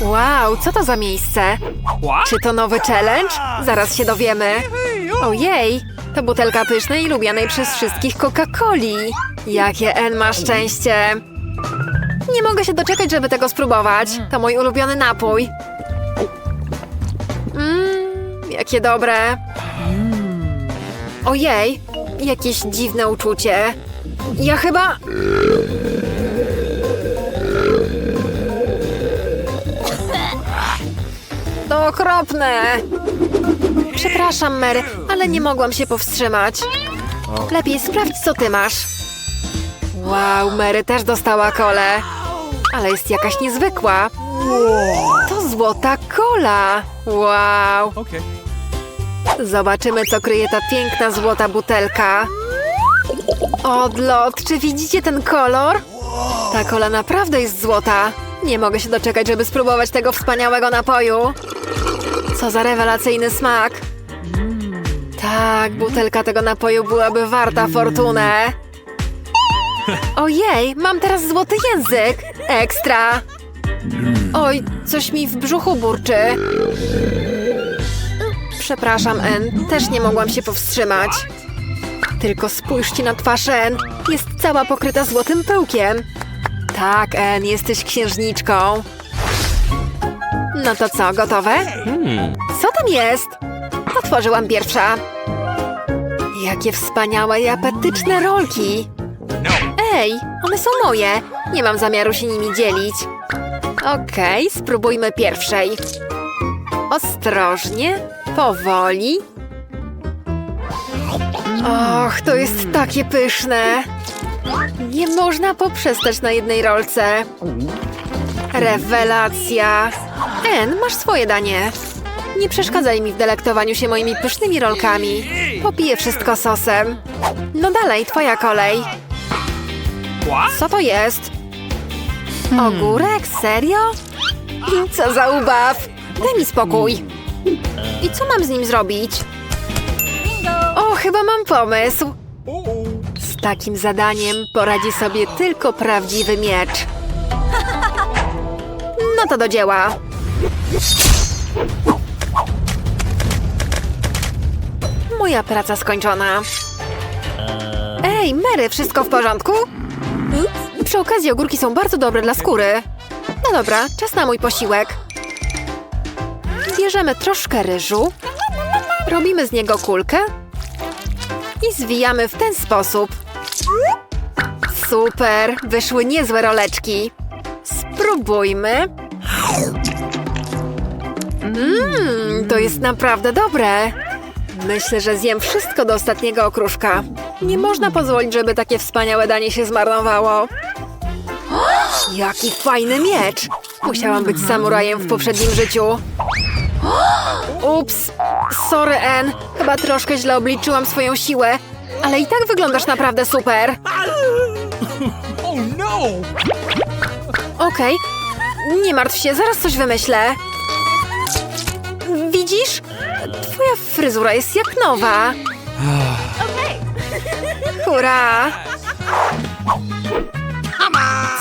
Wow, co to za miejsce? Czy to nowy challenge? Zaraz się dowiemy. Ojej, to butelka pysznej i lubianej przez wszystkich Coca-Coli. Jakie En ma szczęście. Nie mogę się doczekać, żeby tego spróbować. To mój ulubiony napój. Mmm, jakie dobre. Ojej, jakieś dziwne uczucie. Ja chyba... To okropne. Przepraszam, Mary, ale nie mogłam się powstrzymać. Lepiej sprawdź, co ty masz. Wow, Mary też dostała kolę. Ale jest jakaś niezwykła. To złota kola. Wow. Zobaczymy, co kryje ta piękna złota butelka. Odlot, czy widzicie ten kolor? Ta kola naprawdę jest złota. Nie mogę się doczekać, żeby spróbować tego wspaniałego napoju. Co za rewelacyjny smak. Tak, butelka tego napoju byłaby warta fortunę. Ojej, mam teraz złoty język. Ekstra. Oj, coś mi w brzuchu burczy. Przepraszam, En, też nie mogłam się powstrzymać. Tylko spójrzcie na twarz En. Jest cała pokryta złotym pyłkiem. Tak, En, jesteś księżniczką. No to co, gotowe? Co tam jest? Otworzyłam pierwsza. Jakie wspaniałe i apetyczne rolki. Ej, one są moje. Nie mam zamiaru się nimi dzielić. Okej, spróbujmy pierwszej. Ostrożnie, powoli. Och, to jest takie pyszne. Nie można poprzestać na jednej rolce. Rewelacja. En, masz swoje danie. Nie przeszkadzaj mi w delektowaniu się moimi pysznymi rolkami. Popiję wszystko sosem. No dalej, twoja kolej. Co to jest? Ogórek? Serio? Co za ubaw! Daj mi spokój. I co mam z nim zrobić? O, chyba mam pomysł. Takim zadaniem poradzi sobie tylko prawdziwy miecz. No to do dzieła. Moja praca skończona. Ej, Mary, wszystko w porządku? Przy okazji ogórki są bardzo dobre dla skóry. No dobra, czas na mój posiłek. Bierzemy troszkę ryżu, robimy z niego kulkę i zwijamy w ten sposób. Super, wyszły niezłe roleczki. Spróbujmy. Mmm, to jest naprawdę dobre. Myślę, że zjem wszystko do ostatniego okruszka. Nie można pozwolić, żeby takie wspaniałe danie się zmarnowało. Jaki fajny miecz! Musiałam być samurajem w poprzednim życiu. Ups, sorry En, chyba troszkę źle obliczyłam swoją siłę, ale i tak wyglądasz naprawdę super. Okej, nie martw się, zaraz coś wymyślę. Widzisz? Twoja fryzura jest jak nowa. Hurra!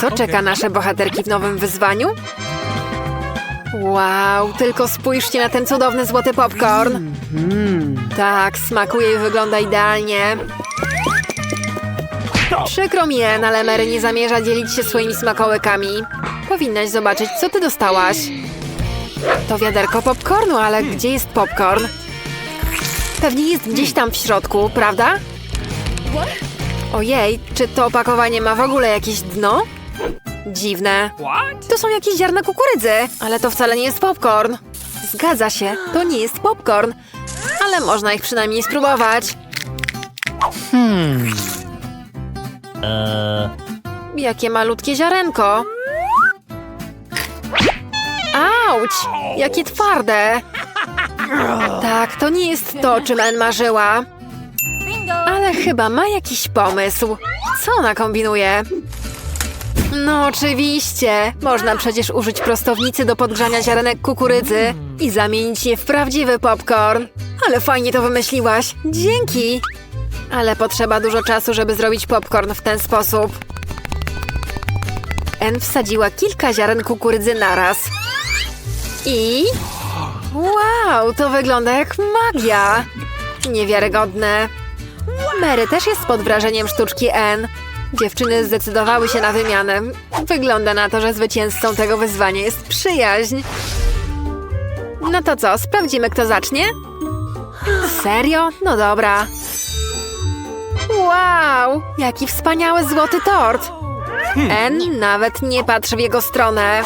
Co czeka nasze bohaterki w nowym wyzwaniu? Wow, tylko spójrzcie na ten cudowny złoty popcorn. Tak, smakuje i wygląda idealnie. Przykro mi, ale Mary nie zamierza dzielić się swoimi smakołykami. Powinnaś zobaczyć, co ty dostałaś. To wiaderko popcornu, ale gdzie jest popcorn? Pewnie jest gdzieś tam w środku, prawda? Ojej, czy to opakowanie ma w ogóle jakieś dno? Dziwne. To są jakieś ziarna kukurydzy, ale to wcale nie jest popcorn. Zgadza się, to nie jest popcorn, ale można ich przynajmniej spróbować. Jakie malutkie ziarenko. Auć! Jakie twarde! Tak, to nie jest to, o czym En marzyła. Ale chyba ma jakiś pomysł. Co ona kombinuje? No oczywiście. Można przecież użyć prostownicy do podgrzania ziarenek kukurydzy i zamienić je w prawdziwy popcorn. Ale fajnie to wymyśliłaś. Dzięki. Ale potrzeba dużo czasu, żeby zrobić popcorn w ten sposób. En wsadziła kilka ziaren kukurydzy naraz. I... Wow, to wygląda jak magia. Niewiarygodne. Mary też jest pod wrażeniem sztuczki N. Dziewczyny zdecydowały się na wymianę. Wygląda na to, że zwycięzcą tego wyzwania jest przyjaźń. No to co, sprawdzimy kto zacznie? Serio? No dobra. Wow, jaki wspaniały złoty tort. N nawet nie patrzy w jego stronę.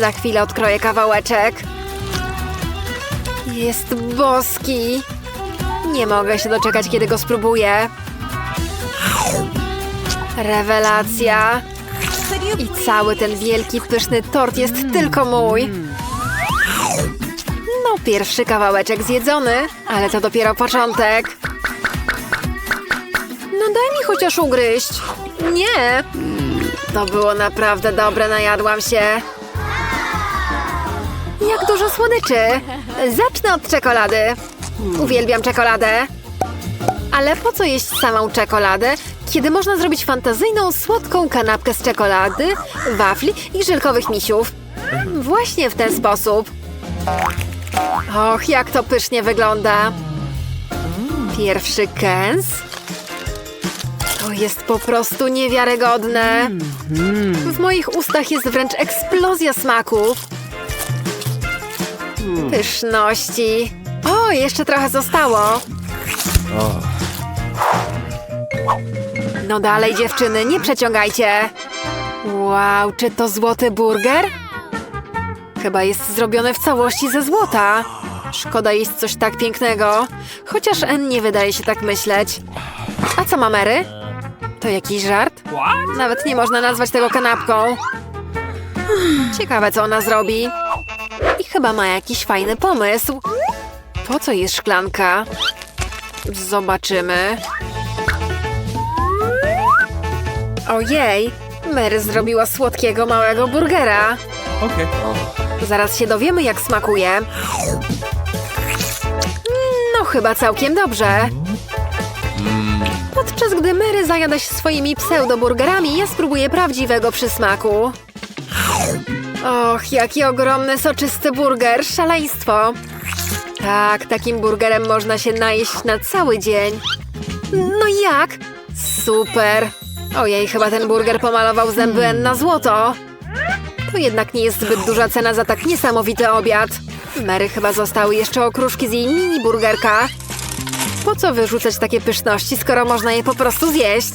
Za chwilę odkroję kawałeczek. Jest boski. Nie mogę się doczekać, kiedy go spróbuję. Rewelacja. I cały ten wielki, pyszny tort jest tylko mój. No, pierwszy kawałeczek zjedzony, ale to dopiero początek. Daj mi chociaż ugryźć. Nie. To było naprawdę dobre, najadłam się. Jak dużo słodyczy. Zacznę od czekolady. Uwielbiam czekoladę. Ale po co jeść samą czekoladę, kiedy można zrobić fantazyjną, słodką kanapkę z czekolady, wafli i żelkowych misiów? Właśnie w ten sposób. Och, jak to pysznie wygląda. Pierwszy kęs. Jest po prostu niewiarygodne. W moich ustach jest wręcz eksplozja smaków. Pyszności. O, jeszcze trochę zostało. No dalej, dziewczyny, nie przeciągajcie. Wow, czy to złoty burger? Chyba jest zrobiony w całości ze złota. Szkoda jeść coś tak pięknego. Chociaż N nie wydaje się tak myśleć. A co ma Mary? To jakiś żart? Nawet nie można nazwać tego kanapką. Ciekawe, co ona zrobi. I chyba ma jakiś fajny pomysł. Po co jest szklanka? Zobaczymy. Ojej, Mary zrobiła słodkiego małego burgera. Okay. Zaraz się dowiemy, jak smakuje. No, chyba całkiem dobrze. Podczas gdy Mary zajada się swoimi pseudoburgerami, ja spróbuję prawdziwego przysmaku. Och, jaki ogromny, soczysty burger, szaleństwo. Tak, takim burgerem można się najeść na cały dzień. No jak? Super. Ojej, chyba ten burger pomalował zęby N na złoto. To jednak nie jest zbyt duża cena za tak niesamowity obiad. Mary chyba zostały jeszcze okruszki z jej mini burgerka. Po co wyrzucać takie pyszności, skoro można je po prostu zjeść?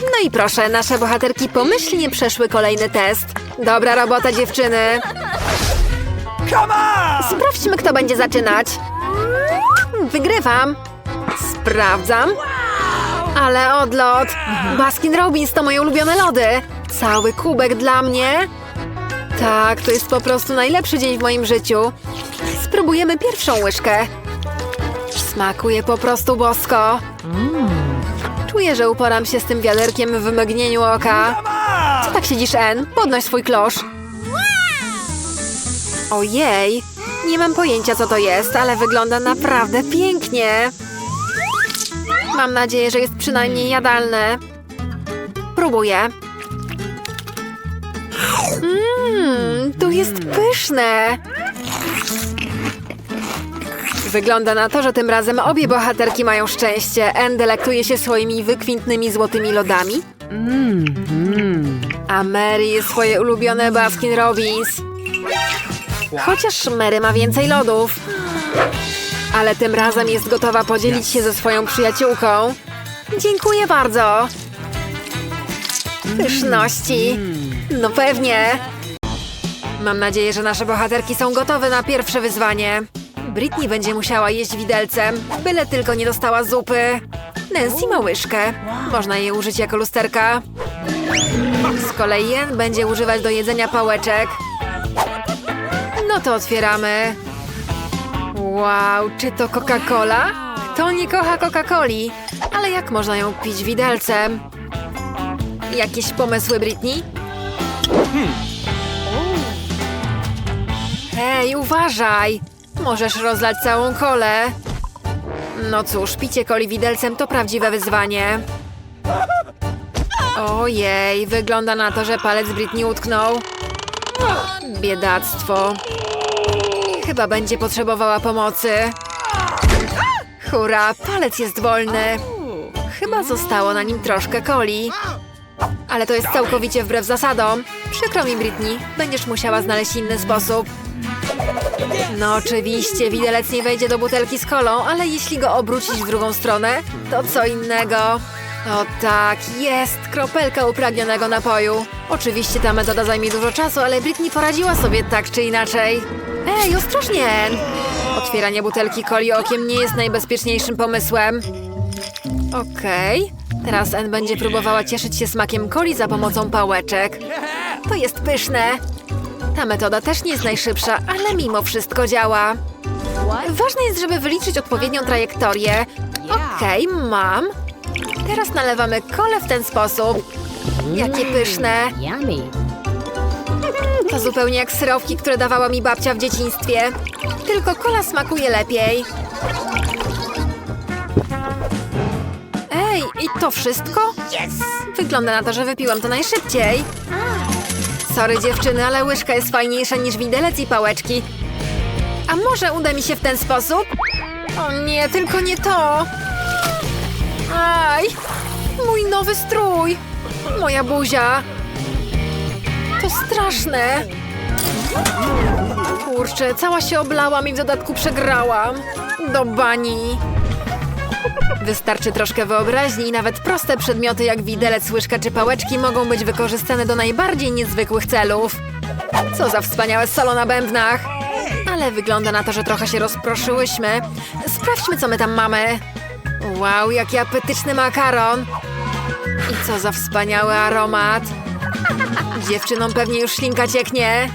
No i proszę, nasze bohaterki pomyślnie przeszły kolejny test. Dobra robota, dziewczyny. Sprawdźmy, kto będzie zaczynać. Wygrywam. Sprawdzam. Ale odlot. Baskin Robbins to moje ulubione lody. Cały kubek dla mnie. Tak, to jest po prostu najlepszy dzień w moim życiu. Spróbujemy pierwszą łyżkę. Smakuje po prostu bosko. Czuję, że uporam się z tym wiaderkiem w mgnieniu oka. Co tak siedzisz, N? Podnoś swój klosz. Ojej, nie mam pojęcia co to jest, ale wygląda naprawdę pięknie. Mam nadzieję, że jest przynajmniej jadalne. Próbuję. Mmm, to jest pyszne. Wygląda na to, że tym razem obie bohaterki mają szczęście. En delektuje się swoimi wykwintnymi złotymi lodami. A Mary je swoje ulubione Baskin Robbins. Chociaż Mary ma więcej lodów. Ale tym razem jest gotowa podzielić się ze swoją przyjaciółką. Dziękuję bardzo. Pyszności. No pewnie. Mam nadzieję, że nasze bohaterki są gotowe na pierwsze wyzwanie. Britney będzie musiała jeść widelcem, byle tylko nie dostała zupy. Nancy ma łyżkę. Można jej użyć jako lusterka. Z kolei Jen będzie używać do jedzenia pałeczek. No to otwieramy. Wow, czy to Coca-Cola? Kto nie kocha Coca-Coli? Ale jak można ją pić widelcem? Jakieś pomysły, Britney? Hej, uważaj! Możesz rozlać całą kolę. No cóż, picie coli widelcem to prawdziwe wyzwanie. Ojej, wygląda na to, że palec Britney utknął. Biedactwo. Chyba będzie potrzebowała pomocy. Hurra, palec jest wolny. Chyba zostało na nim troszkę coli. Ale to jest całkowicie wbrew zasadom. Przykro mi, Britney. Będziesz musiała znaleźć inny sposób. No oczywiście, widelec nie wejdzie do butelki z kolą, ale jeśli go obrócić w drugą stronę, to co innego. O tak, jest kropelka upragnionego napoju. Oczywiście ta metoda zajmie dużo czasu, ale Britney poradziła sobie tak czy inaczej. Ej, ostrożnie! Otwieranie butelki coli okiem nie jest najbezpieczniejszym pomysłem. Okej. Teraz N będzie próbowała cieszyć się smakiem coli za pomocą pałeczek. To jest pyszne. Ta metoda też nie jest najszybsza, ale mimo wszystko działa. Ważne jest, żeby wyliczyć odpowiednią trajektorię. Okej, mam. Teraz nalewamy kole w ten sposób. Jakie pyszne. To zupełnie jak syropki, które dawała mi babcia w dzieciństwie. Tylko kola smakuje lepiej. Ej, i to wszystko? Wygląda na to, że wypiłam to najszybciej. Sorry dziewczyny, ale łyżka jest fajniejsza niż widelec i pałeczki. A może uda mi się w ten sposób? O nie, tylko nie to. Aj, mój nowy strój. Moja buzia. To straszne. Kurczę, cała się oblałam i w dodatku przegrałam. Do bani. Wystarczy troszkę wyobraźni i nawet proste przedmioty jak widelec, łyżka czy pałeczki mogą być wykorzystane do najbardziej niezwykłych celów. Co za wspaniałe solo na bębnach. Ale wygląda na to, że trochę się rozproszyłyśmy. Sprawdźmy, co my tam mamy. Wow, jaki apetyczny makaron. I co za wspaniały aromat. Dziewczynom pewnie już ślinka cieknie.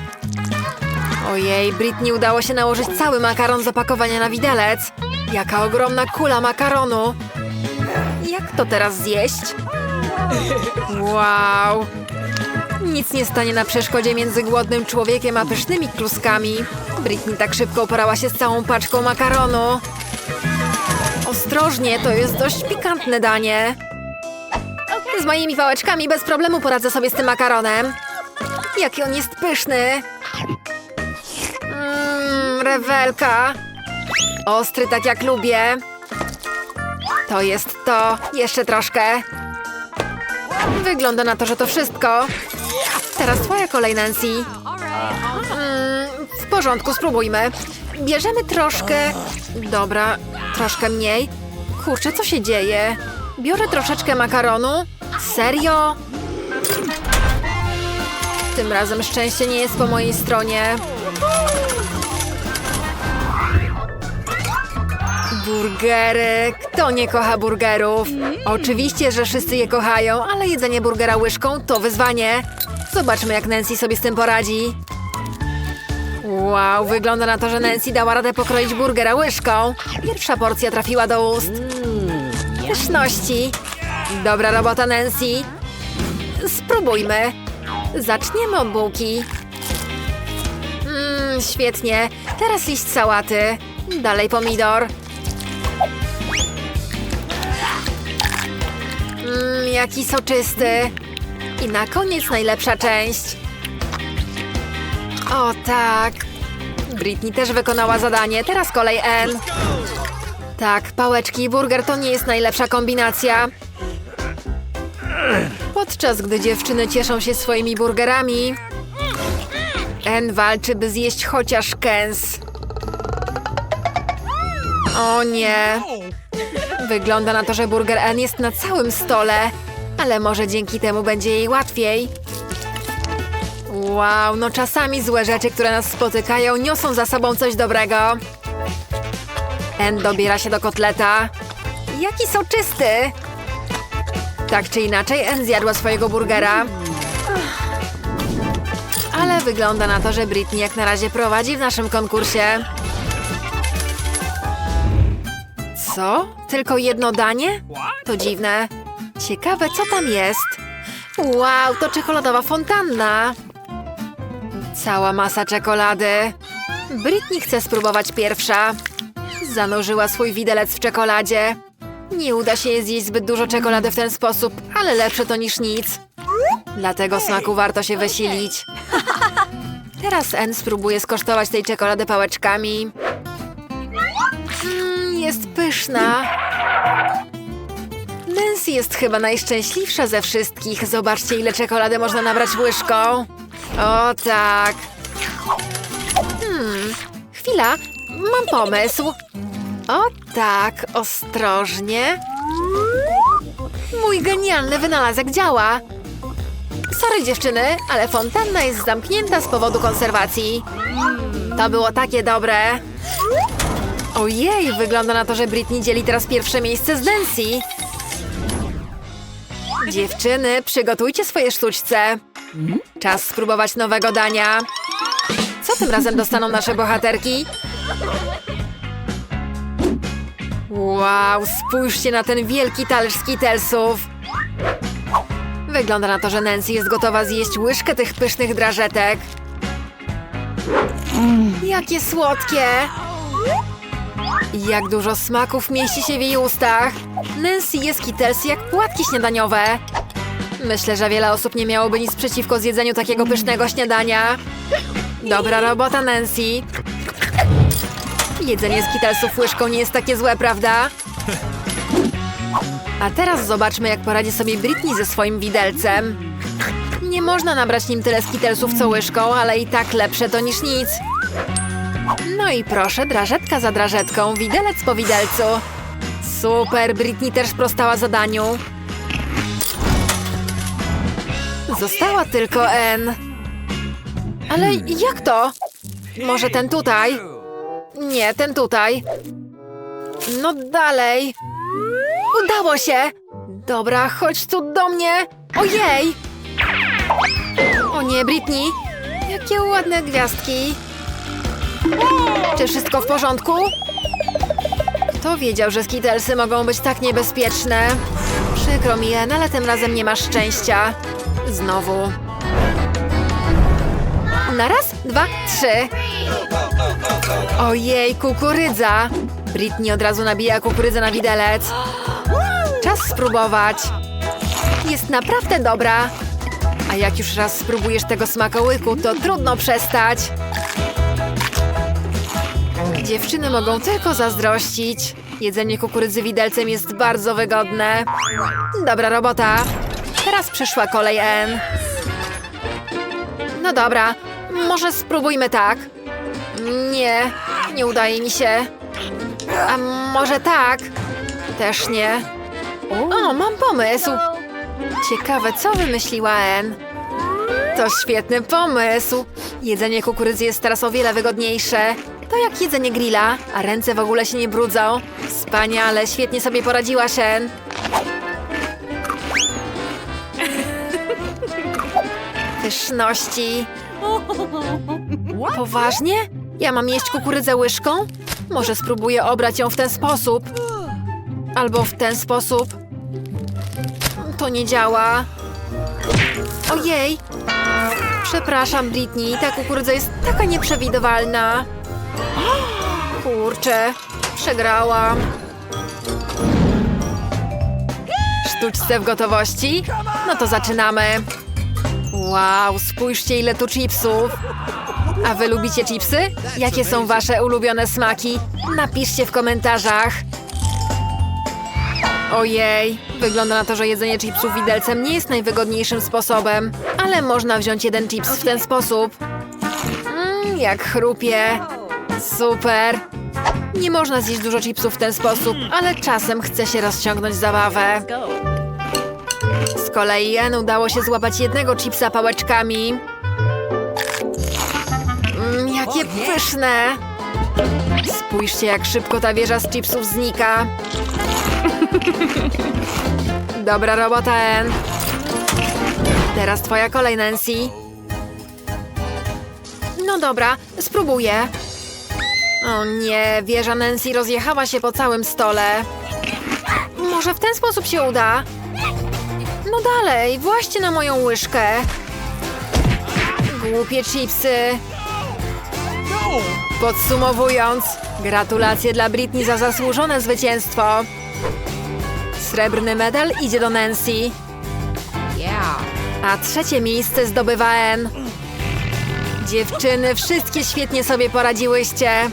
Ojej, Britney udało się nałożyć cały makaron z opakowania na widelec. Jaka ogromna kula makaronu. Jak to teraz zjeść? Wow. Nic nie stanie na przeszkodzie między głodnym człowiekiem a pysznymi kluskami. Britney tak szybko uporała się z całą paczką makaronu. Ostrożnie, to jest dość pikantne danie. Z moimi wałeczkami bez problemu poradzę sobie z tym makaronem. Jaki on jest pyszny. Mmm, rewelka. Ostry tak jak lubię. To jest to. Jeszcze troszkę. Wygląda na to, że to wszystko. Teraz twoja kolej, Nancy. Mm, w porządku, spróbujmy. Bierzemy troszkę... Dobra, troszkę mniej. Kurczę, co się dzieje? Biorę troszeczkę makaronu. Serio? Tym razem szczęście nie jest po mojej stronie. Burgery. Kto nie kocha burgerów? Oczywiście, że wszyscy je kochają, ale jedzenie burgera łyżką to wyzwanie. Zobaczmy, jak Nancy sobie z tym poradzi. Wow, wygląda na to, że Nancy dała radę pokroić burgera łyżką. Pierwsza porcja trafiła do ust. Pyszności. Dobra robota, Nancy. Spróbujmy. Zaczniemy od bułki. Mmm, świetnie. Teraz liść sałaty. Dalej pomidor. Mmm, jaki soczysty. I na koniec najlepsza część. O tak. Britney też wykonała zadanie. Teraz kolej N. Tak, pałeczki i burger to nie jest najlepsza kombinacja. Podczas gdy dziewczyny cieszą się swoimi burgerami, N walczy, by zjeść chociaż kęs. O nie. Wygląda na to, że burger N jest na całym stole, ale może dzięki temu będzie jej łatwiej. Wow, no czasami złe rzeczy, które nas spotykają, niosą za sobą coś dobrego. N dobiera się do kotleta. Jaki soczysty! Tak czy inaczej, N zjadła swojego burgera. Ale wygląda na to, że Britney jak na razie prowadzi w naszym konkursie. Co? Tylko jedno danie? To dziwne. Ciekawe, co tam jest. Wow, to czekoladowa fontanna. Cała masa czekolady. Britney chce spróbować pierwsza. Zanurzyła swój widelec w czekoladzie. Nie uda się jej zjeść zbyt dużo czekolady w ten sposób, ale lepsze to niż nic. Dlatego smaku warto się wysilić. Teraz En spróbuje skosztować tej czekolady pałeczkami. Jest pyszna. Nancy jest chyba najszczęśliwsza ze wszystkich. Zobaczcie, ile czekolady można nabrać łyżką. O tak. Hmm, chwila, mam pomysł. O tak, ostrożnie. Mój genialny wynalazek działa. Sorry dziewczyny, ale fontanna jest zamknięta z powodu konserwacji. To było takie dobre. Ojej, wygląda na to, że Britney dzieli teraz pierwsze miejsce z Nancy. Dziewczyny, przygotujcie swoje sztućce. Czas spróbować nowego dania. Co tym razem dostaną nasze bohaterki? Wow, spójrzcie na ten wielki talerz skitelsów. Wygląda na to, że Nancy jest gotowa zjeść łyżkę tych pysznych drażetek. Jakie słodkie! Jak dużo smaków mieści się w jej ustach. Nancy je skitelsy jak płatki śniadaniowe. Myślę, że wiele osób nie miałoby nic przeciwko zjedzeniu takiego pysznego śniadania. Dobra robota, Nancy. Jedzenie skitelsów łyżką nie jest takie złe, prawda? A teraz zobaczmy, jak poradzi sobie Britney ze swoim widelcem. Nie można nabrać nim tyle skitelsów co łyżką, ale i tak lepsze to niż nic. No i proszę, drażetka za drażetką, widelec po widelcu. Super, Britney też sprostała zadaniu. Została tylko N. Ale jak to? Może ten tutaj? Nie, ten tutaj. No dalej. Udało się! Dobra, chodź tu do mnie! Ojej! O nie, Britney! Jakie ładne gwiazdki! Czy wszystko w porządku? Kto wiedział, że skitelsy mogą być tak niebezpieczne? Przykro mi, Jen, ale tym razem nie masz szczęścia. Znowu. Na raz, dwa, trzy. Ojej, kukurydza! Britney od razu nabija kukurydzę na widelec. Czas spróbować. Jest naprawdę dobra. A jak już raz spróbujesz tego smakołyku, to trudno przestać. Dziewczyny mogą tylko zazdrościć. Jedzenie kukurydzy widelcem jest bardzo wygodne. Dobra robota. Teraz przyszła kolej N. No dobra, może spróbujmy tak. Nie, nie udaje mi się. A może tak? Też nie. O, mam pomysł. Ciekawe, co wymyśliła N. To świetny pomysł. Jedzenie kukurydzy jest teraz o wiele wygodniejsze. To jak jedzenie grilla, a ręce w ogóle się nie brudzą. Wspaniale, świetnie sobie poradziła Shen. Pyszności. Poważnie? Ja mam jeść kukurydzę łyżką? Może spróbuję obrać ją w ten sposób. Albo w ten sposób. To nie działa. Ojej! Przepraszam, Britney, ta kukurydza jest taka nieprzewidywalna. Kurczę, przegrałam. Sztuczce w gotowości? No to zaczynamy. Wow, spójrzcie ile tu chipsów. A wy lubicie chipsy? Jakie są wasze ulubione smaki? Napiszcie w komentarzach. Ojej, wygląda na to, że jedzenie chipsów widelcem nie jest najwygodniejszym sposobem, ale można wziąć jeden chips w ten sposób. Mmm, jak chrupie. Super. Nie można zjeść dużo chipsów w ten sposób, ale czasem chce się rozciągnąć zabawę. Z kolei Jen udało się złapać jednego chipsa pałeczkami. Mmm, jakie pyszne! Spójrzcie, jak szybko ta wieża z chipsów znika. Dobra robota, En. Teraz twoja kolej, Nancy. No dobra, spróbuję. O nie, wieża Nancy rozjechała się po całym stole. Może w ten sposób się uda? No dalej, właśnie na moją łyżkę. Głupie chipsy. Podsumowując, gratulacje dla Britney za zasłużone zwycięstwo. Srebrny medal idzie do Nancy. A trzecie miejsce zdobywa N. Dziewczyny, wszystkie świetnie sobie poradziłyście.